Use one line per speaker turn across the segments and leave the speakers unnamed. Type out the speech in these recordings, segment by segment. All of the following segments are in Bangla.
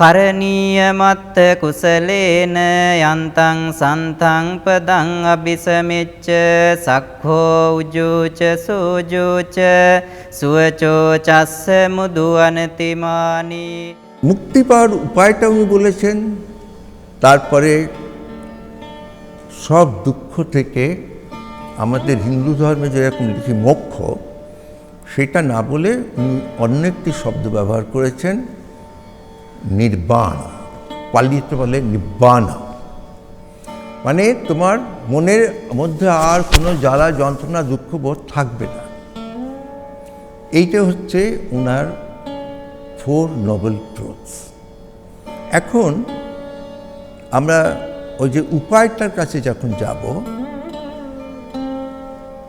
කරණීයමත්ත කුසලේන යන්තං සන්තං පදං අபிසමිච්ච සක්ඛෝ උජුච සෝජුච සුවචෝ චස්ස මුදු අනතිමානි
මුක්තිපාඩු পাওয়ার উপায়টা তারপরে সব দুঃখ থেকে আমাদের হিন্দু ধর্মে যেরকম লিখি মোক্ষ, সেটা না বলে উনি অন্য একটি শব্দ ব্যবহার করেছেন। নির্বাণ পালিত বলে নির্বাণা। মানে তোমার মনের মধ্যে আর কোনো জ্বালা, যন্ত্রণা, দুঃখ, বোধ থাকবে না। এইটা হচ্ছে ওনার ফোর নোবেল ট্রুথস এখন আমরা ওই যে উপায়টার কাছে যখন যাব,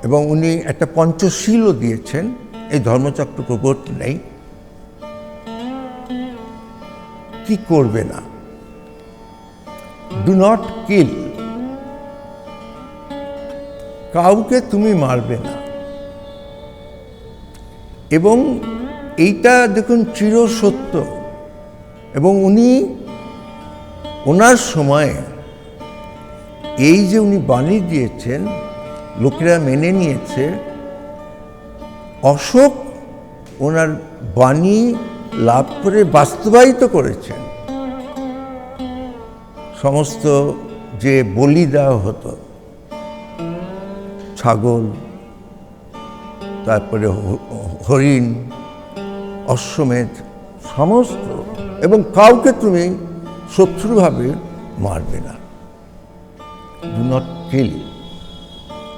এবং উনি একটা পঞ্চশীলও দিয়েছেন, এই ধর্মচক্র প্রবর্তনেই কি করবে না। ডু নট কিল কাউকে তুমি মারবে না। এবং এইটা দেখুন চিরসত্য। এবং উনি, ওনার সময়ে এই যে উনি বাণী দিয়েছেন, লোকেরা মেনে নিয়েছে, অশোক ওনার বাণী লাভ করে বাস্তবায়িত করেছেন। সমস্ত যে বলি দেওয়া হতো, ছাগল, তারপরে হরিণ, অশ্বমেধ, সমস্ত, এবং কাউকে তুমি শত্রুভাবে মারবে না। ডু নট কিল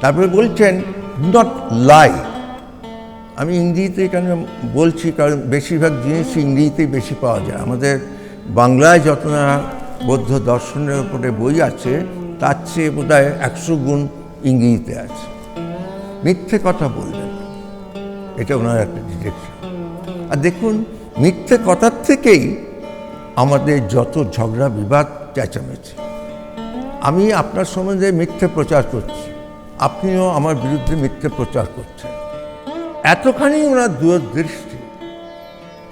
তারপরে বলছেন ডু নট লাই আমি ইংরেজিতে এখানে বলছি? কারণ বেশিরভাগ জিনিস ইংরেজিতেই বেশি পাওয়া যায়। আমাদের বাংলায় যত না বৌদ্ধ দর্শনের উপরে বই আছে, তার চেয়ে বোধ হয় একশো গুণ ইংরেজিতে আছে। মিথ্যে কথা বলবেন এটা ওনার একটা ডিরেকশন আর দেখুন, মিথ্যে কথার থেকেই আমাদের যত ঝগড়া, বিবাদ, চেঁচামেচি। আমি আপনার সম্বন্ধে মিথ্যে প্রচার করছি। আপনিও আমার বিরুদ্ধে মিথ্যে প্রচার করছেন। এতখানি ওনার দূরদৃষ্টি,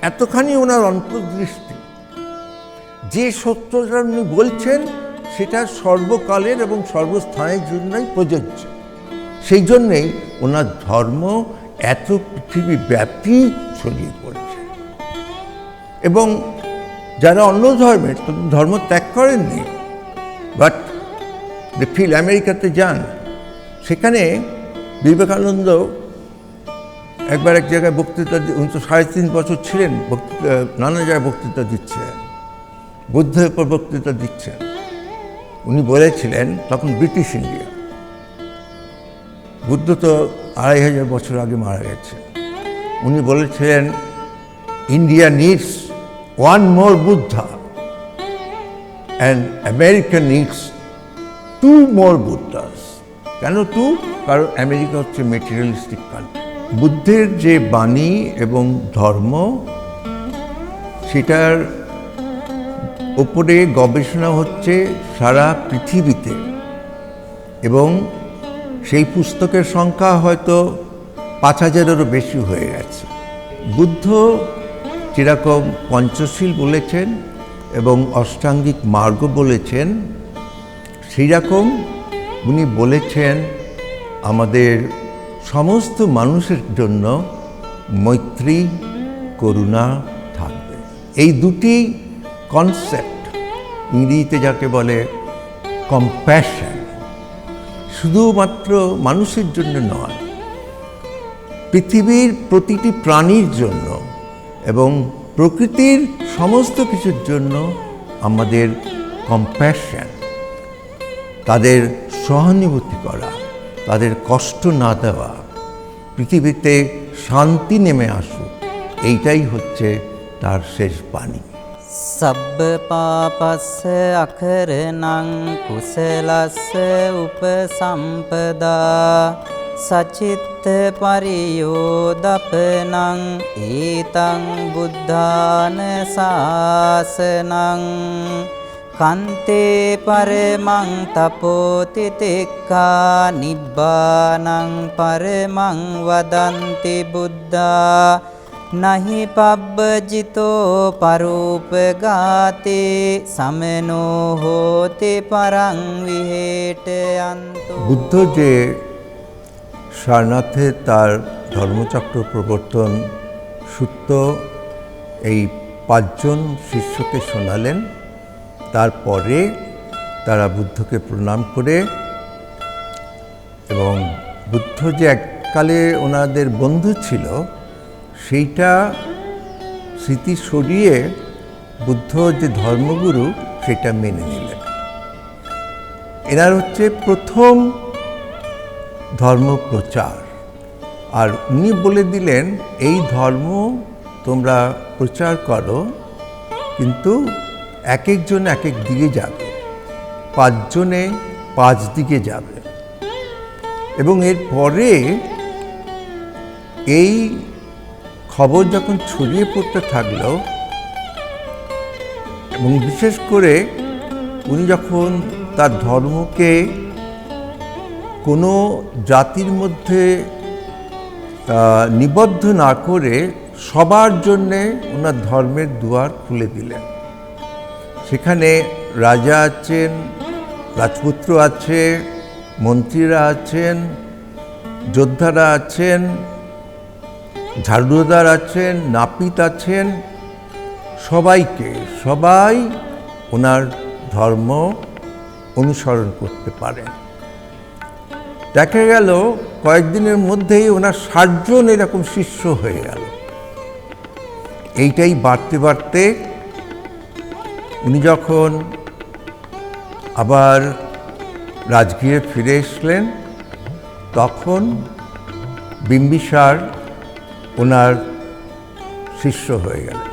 এতখানি ওনার অন্তর্দৃষ্টি, যে সত্যটা উনি বলছেন, সেটা সর্বকালের এবং সর্বস্থানের জন্যই প্রযোজ্য। সেই জন্যেই ওনার ধর্ম এত পৃথিবী ব্যাপী ছড়িয়ে পড়েছে। এবং যারা অন্য ধর্মের ধর্ম ত্যাগ করেননি, বাট ফিল আমেরিকাতে যান, সেখানে বিবেকানন্দ একবার এক জায়গায় বক্তৃতা উনি তো সাড়ে তিন বছর ছিলেন, বক্তৃতা, নানা জায়গায় বক্তৃতা দিচ্ছিলেন বুদ্ধের উপর বক্তৃতা দিচ্ছেন উনি বলেছিলেন, তখন ব্রিটিশ ইন্ডিয়া। বুদ্ধ তো আড়াই হাজার বছর আগে মারা গেছে। উনি বলেছিলেন, India needs one more Buddha and America needs two more Buddhas কেন টু কারণ আমেরিকা হচ্ছে মেটেরিয়ালিস্টিক কান্ট্রি বুদ্ধের যে বাণী এবং ধর্ম, সেটার ওপরে গবেষণা হচ্ছে সারা পৃথিবীতে। এবং সেই পুস্তকের সংখ্যা হয়তো পাঁচ হাজারেরও বেশি হয়ে গেছে। বুদ্ধ যেরকম পঞ্চশীল বলেছেন এবং অষ্টাঙ্গিক মার্গ বলেছেন সেই রকম উনি বলেছেন আমাদের সমস্ত মানুষের জন্য মৈত্রী, করুণা থাকবে। এই দুটি কনসেপ্ট ইংরেজিতে যাকে বলে কম্প্যাশন শুধুমাত্র মানুষের জন্য নয়, পৃথিবীর প্রতিটি প্রাণীর জন্য এবং প্রকৃতির সমস্ত কিছুর জন্য আমাদের কম্প্যাশন তাদের সহানুভূতি করা। তাদের কষ্ট না দেওয়া। পৃথিবীতে শান্তি নেমে আসুক, এইটাই হচ্ছে তার শেষ বাণী।
সব পাপস্য অখর নং, কুশলস্য উপসম্পদা। সচিত্ত পরিয়োদপনং, ইতং বুদ্ধান শাসনং। কান্তে পরমং তপোতি তিক্কা নিব্বানং পরমং বদন্তি বুদ্ধা। नहि पब्बजितो গাতে समनो হোতে পরং বিহেটয়ন্ত
বুদ্ধ যে সারনাথে তার ধর্মচক্র প্রবর্তন সূত্র এই পাঁচজন শিষ্যকে শোনালেন তারপরে তারা বুদ্ধকে প্রণাম করে এবং বুদ্ধ যে এককালে ওনাদের বন্ধু ছিল, সেইটা স্মৃতি সরিয়ে বুদ্ধ যে ধর্মগুরু, সেটা মেনে নিলেন। এনার হচ্ছে প্রথম ধর্ম প্রচার। আর উনি বলে দিলেন, এই ধর্ম তোমরা প্রচার করো, কিন্তু এক একজন এক এক দিকে যাবে। পাঁচজনে পাঁচ দিকে যাবে। এবং এরপরে এই খবর যখন ছড়িয়ে পড়তে থাকল, এবং বিশেষ করে উনি যখন তার ধর্মকে কোনো জাতির মধ্যে নিবদ্ধ না করে সবার জন্যে ওনার ধর্মের দুয়ার খুলে দিলেন। সেখানে রাজা আছেন, রাজপুত্র আছে মন্ত্রীরা আছেন, যোদ্ধারা আছেন, ঝাড়ুদার আছেন, নাপিত আছেন, সবাইকে, সবাই ওনার ধর্ম অনুসরণ করতে পারেন। দেখা গেল, কয়েকদিনের মধ্যেই ওনার ষাটজন এরকম শিষ্য হয়ে গেল। এইটাই বাড়তে বাড়তে উনি যখন আবার রাজগৃহে ফিরে এসলেন তখন বিম্বিসার ওনার শিষ্য হয়ে গেলেন।